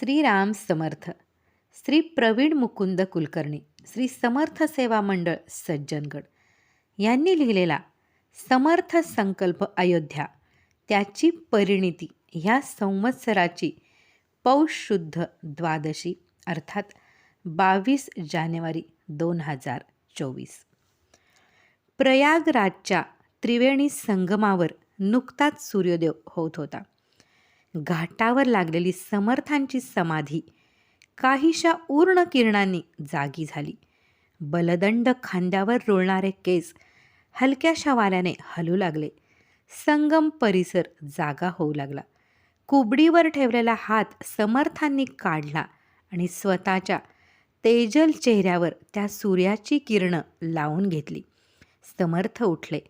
श्रीराम समर्थ श्री प्रवीण मुकुंद कुलकर्णी श्री समर्थ सेवा मंडळ सज्जनगड. यांनी लिहिलेला समर्थ संकल्प अयोध्या त्याची परिणिती ह्या संवत्सराची पौष शुद्ध द्वादशी अर्थात बावीस जानेवारी दोन हजार चोवीस. प्रयागराजच्या त्रिवेणी संगमावर नुकताच सूर्योदय होत होता. घाटावर लागलेली समर्थांची समाधी काहीशा ऊर्ण किरणांनी जागी झाली. बलदंड खांद्यावर रोळणारे केस हलक्याशा वाऱ्याने हलू लागले. संगम परिसर जागा होऊ लागला. कुबडीवर ठेवलेला हात समर्थांनी काढला आणि स्वतःच्या तेजल चेहऱ्यावर त्या सूर्याची किरणं लावून घेतली. समर्थ उठले.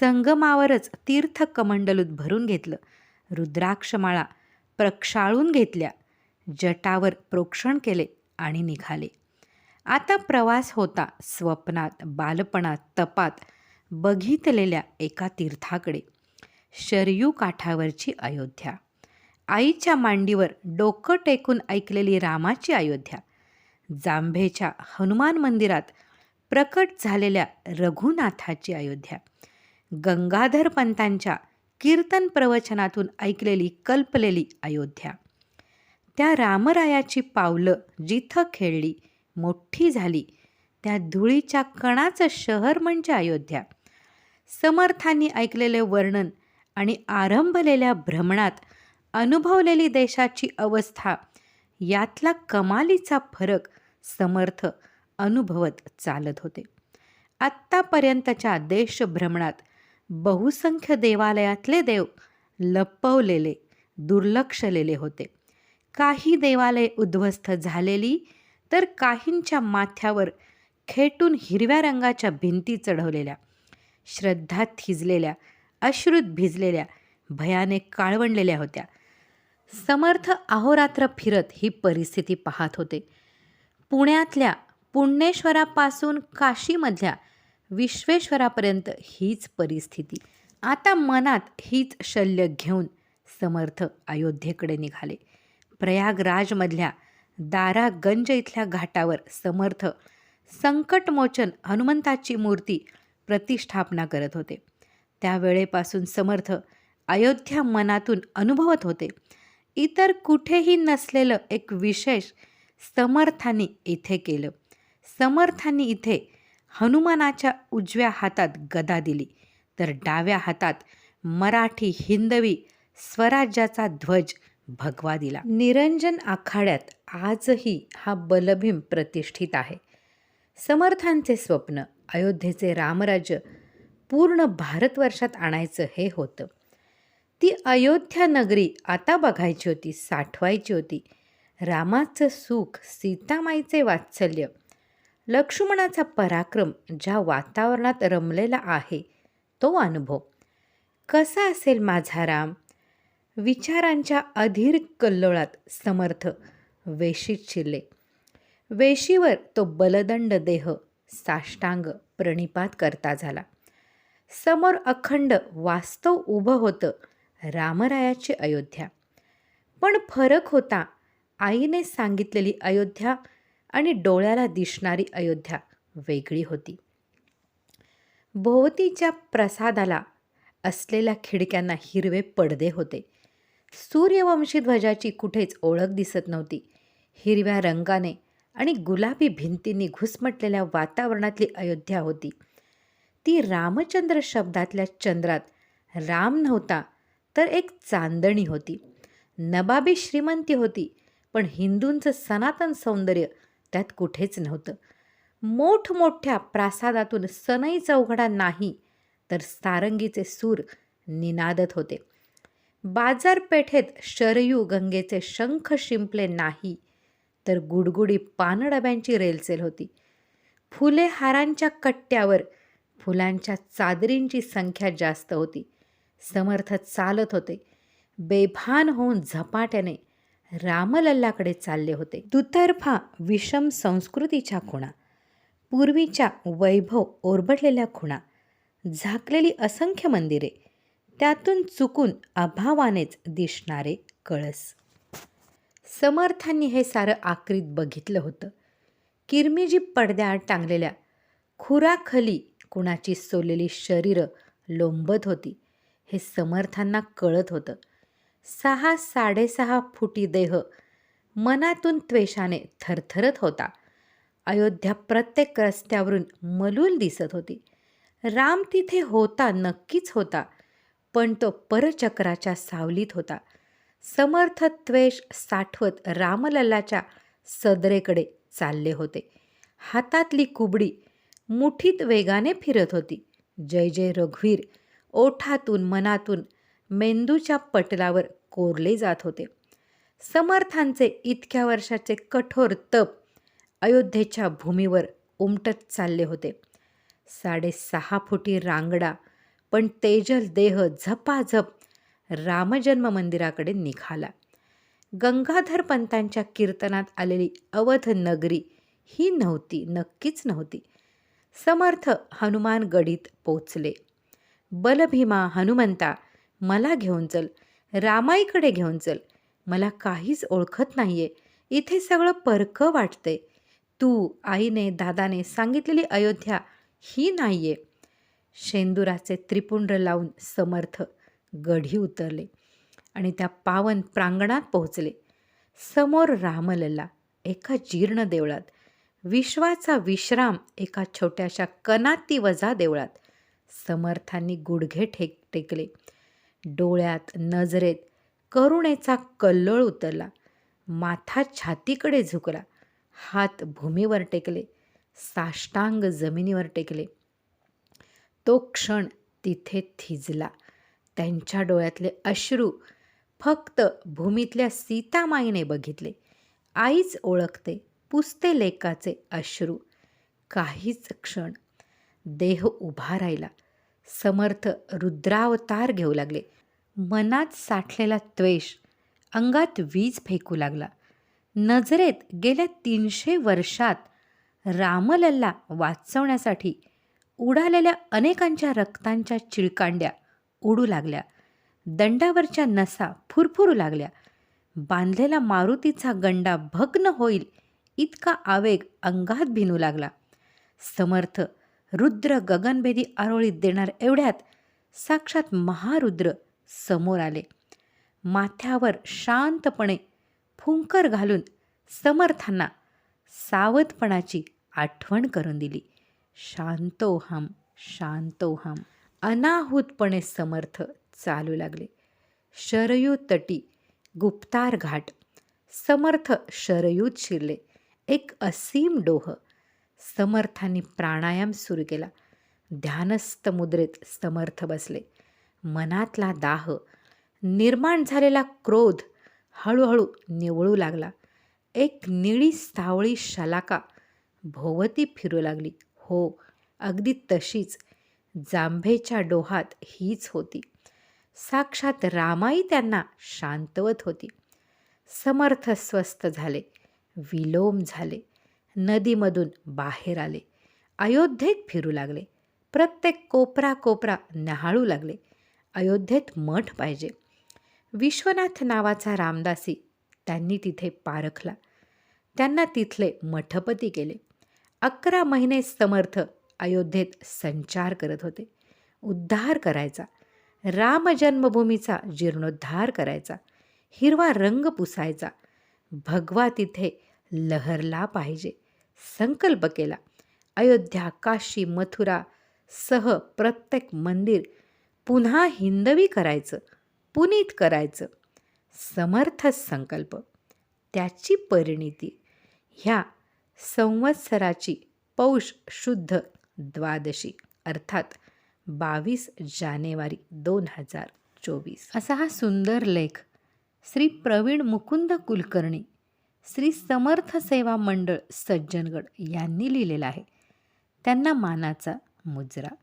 संगमावरच तीर्थकमंडलूत भरून घेतलं. रुद्राक्षमाळा प्रक्षाळून घेतल्या. जटावर प्रोक्षण केले आणि निघाले. आता प्रवास होता स्वप्नात बालपणात तपात बघितलेल्या एका तीर्थाकडे. शरयू काठावरची अयोध्या. आईच्या मांडीवर डोकं टेकून ऐकलेली रामाची अयोध्या. जांभेच्या हनुमान मंदिरात प्रकट झालेल्या रघुनाथाची अयोध्या. गंगाधर पंतांच्या कीर्तन प्रवचनातून ऐकलेली कल्पलेली अयोध्या. त्या रामरायाची पावलं जिथं खेळली मोठी झाली त्या धुळीच्या कणाचं शहर म्हणजे अयोध्या. समर्थांनी ऐकलेले वर्णन आणि आरंभलेल्या भ्रमणात अनुभवलेली देशाची अवस्था यातला कमालीचा फरक समर्थ अनुभवत चालत होते. आत्तापर्यंतच्या देशभ्रमणात बहुसंख्य देवालयातले देव लपवलेले दुर्लक्षलेले होते. काही देवालय उद्ध्वस्त झालेली तर काहींच्या माथ्यावर खेटून हिरव्या रंगाच्या भिंती चढवलेल्या श्रद्धा थिजलेल्या अश्रुत भिजलेल्या भयाने काळवंडलेल्या होत्या. समर्थ अहोरात्र फिरत ही परिस्थिती पाहत होते. पुण्यातल्या पुण्येश्वरापासून काशीमधल्या विश्वेश्वरापर्यंत हीच परिस्थिती. आता मनात हीच शल्य घेऊन समर्थ अयोध्येकडे निघाले. प्रयागराजमधल्या दारागंज इथल्या घाटावर समर्थ संकटमोचन हनुमंताची मूर्ती प्रतिष्ठापना करत होते. त्यावेळेपासून समर्थ अयोध्या मनातून अनुभवत होते. इतर कुठेही नसलेलं एक विशेष समर्थांनी इथे केलं. समर्थांनी इथे हनुमानाच्या उजव्या हातात गदा दिली. तर डाव्या हातात मराठी हिंदवी स्वराज्याचा ध्वज भगवा दिला. निरंजन आखाड्यात आजही हा बलभीम प्रतिष्ठित आहे. समर्थांचे स्वप्न अयोध्येचे रामराज्य पूर्ण भारतवर्षात आणायचं हे होतं. ती अयोध्या नगरी आता बघायची होती साठवायची होती. रामाचं सुख सीतामाईचे वात्सल्य लक्ष्मणाचा पराक्रम ज्या वातावरणात रमलेला आहे तो अनुभव. कसा असेल माझा राम? विचारांच्या अधीर कल्लोळात समर्थ वेशीत शिरले. वेशीवर तो बलदंड देह साष्टांग प्रणिपात करता झाला. समोर अखंड वास्तव उभं होतं रामरायाची अयोध्या. पण फरक होता आईने सांगितलेली अयोध्या आणि डोळ्याला दिसणारी अयोध्या वेगळी होती. भोवतीच्या प्रसादाला असलेल्या खिडक्यांना हिरवे पडदे होते. सूर्यवंशी ध्वजाची कुठेच ओळख दिसत नव्हती. हिरव्या रंगाने आणि गुलाबी भिंतींनी घुसमटलेल्या वातावरणातली अयोध्या होती. ती रामचंद्र शब्दातल्या चंद्रात राम नव्हता तर एक चांदणी होती. नबाबी श्रीमंती होती पण हिंदूंचं सनातन सौंदर्य त्यात कुठेच नव्हतं. मोठमोठ्या प्रासादातून सनई चौघडा नाही तर सारंगीचे सूर निनादत होते. बाजारपेठेत शरयू गंगेचे शंख शिंपले नाही तर गुडगुडी पानडब्यांची रेलचेल होती. फुले हारांच्या कट्ट्यावर फुलांच्या चादरींची संख्या जास्त होती. समर्थ चालत होते. बेभान होऊन झपाट्याने रामलल्लाकडे चालले होते. दुतर्फा विषम संस्कृतीच्या खुणा पूर्वीच्या वैभव ओरबडलेल्या खुणा झाकलेली असंख्य मंदिरे त्यातून चुकून अभावानेच दिसणारे कळस. समर्थांनी हे सारं आकृत बघितलं होतं. किरमिजी पडद्याआड टांगलेल्या खुराखली कुणाची सोललेली शरीरं लोंबत होती हे समर्थांना कळत होतं. सहा साडेसहा फुटी देह मनातून त्वेषाने थरथरत होता. अयोध्या प्रत्येक रस्त्यावरून मलूल दिसत होती. राम तिथे होता नक्कीच होता पण तो परचक्राच्या सावलीत होता. समर्थ त्वेष साठवत रामलल्लाच्या सदरेकडे चालले होते. हातातली कुबडी मुठीत वेगाने फिरत होती. जय जय रघुवीर ओठातून मनातून मेंदूच्या पटलावर कोरले जात होते. समर्थांचे इतक्या वर्षाचे कठोर तप अयोध्येच्या भूमीवर उमटत चालले होते. साडेसहा फुटी रांगडा पण तेजल देह झपाझप रामजन्म मंदिराकडे निघाला. गंगाधर पंतांच्या कीर्तनात आलेली अवध नगरी ही नव्हती नक्कीच नव्हती. समर्थ हनुमानगडीत पोचले बलभीमा हनुमंता मला घेऊन चल. रामाईकडे घेऊन चल. मला काहीच ओळखत नाहीये. इथे सगळं परकं वाटतंय. तू आईने दादाने सांगितलेली अयोध्या ही नाहीये. शेंदुराचे त्रिपुंड लावून समर्थ गढी उतरले आणि त्या पावन प्रांगणात पोहोचले. समोर रामलल्ला एका जीर्ण देवळात विश्वाचा विश्राम एका छोट्याशा कनाती वजा देवळात. समर्थांनी गुडघे ठेक टेकले डोळ्यात नजरेत करुणेचा कल्लोळ उतरला. माथा छातीकडे झुकला. हात भूमीवर टेकले. साष्टांग जमिनीवर टेकले. तो क्षण तिथे थिजला. त्यांच्या डोळ्यातले अश्रू फक्त भूमीतल्या सीतामाईने बघितले. आईच ओळखते पुसते लेकाचे अश्रू. काहीच क्षण देह उभा राहिला. समर्थ रुद्रावतार घेऊ लागले. मनात साठलेला त्वेष अंगात वीज फेकू लागला. नजरेत गेल्या तीनशे वर्षात रामलल्ला वाचवण्यासाठी उडालेल्या अनेकांच्या रक्तांच्या चिळकांड्या उडू लागल्या. दंडावरच्या नसा फुरफुरू लागल्या. बांधलेला मारुतीचा गंडा भग्न होईल इतका आवेग अंगात भिनू लागला. समर्थ रुद्र गगनभेदी आरोळीत देणार एवढ्यात साक्षात महारुद्र समोर आले. माथ्यावर शांतपणे फुंकर घालून समर्थांना सावधपणाची आठवण करून दिली. शांतोहम शांतोहम अनाहूतपणे समर्थ चालू लागले. शरयू तटी गुप्तार घाट. समर्थ शरयूत शिरले. एक असीम डोह. समर्थांनी प्राणायाम सुरू केला. ध्यानस्थ मुद्रेत समर्थ बसले. मनातला दाह निर्माण झालेला क्रोध हळूहळू निवळू लागला. एक निळी सावळी शलाका भोवती फिरू लागली. हो अगदी तशीच. जांभेच्या डोहात हीच होती. साक्षात रामाई त्यांना शांतवत होती. समर्थ स्वस्थ झाले. विलोम झाले. नदीमधून बाहेर आले. अयोध्येत फिरू लागले. प्रत्येक कोपरा कोपरा न्याहाळू लागले. अयोध्येत मठ पाहिजे. विश्वनाथ नावाचा रामदासी त्यांनी तिथे पारखला. त्यांना तिथले मठपती केले. अकरा महिने समर्थ अयोध्येत संचार करत होते. उद्धार करायचा. राम जन्मभूमीचा जीर्णोद्धार करायचा. हिरवा रंग पुसायचा. भगवा तिथे लहरला पाहिजे. संकल्प केला. अयोध्या काशी मथुरा सह प्रत्येक मंदिर पुन्हा हिंदवी करायचं पुनीत करायचं. समर्थ संकल्प. त्याची परिणिती. ह्या संवत्सराची पौष शुद्ध द्वादशी अर्थात बावीस जानेवारी दोन हजार चोवीस. असा हा सुंदर लेख श्री प्रवीण मुकुंद कुलकर्णी श्री समर्थ सेवा मंडळ सज्जनगड यांनी लिहिलेला आहे. त्यांना मानाचा मुजरा.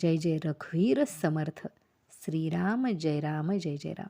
जय जय रघुवीर समर्थ. श्रीराम जय राम जय जय राम.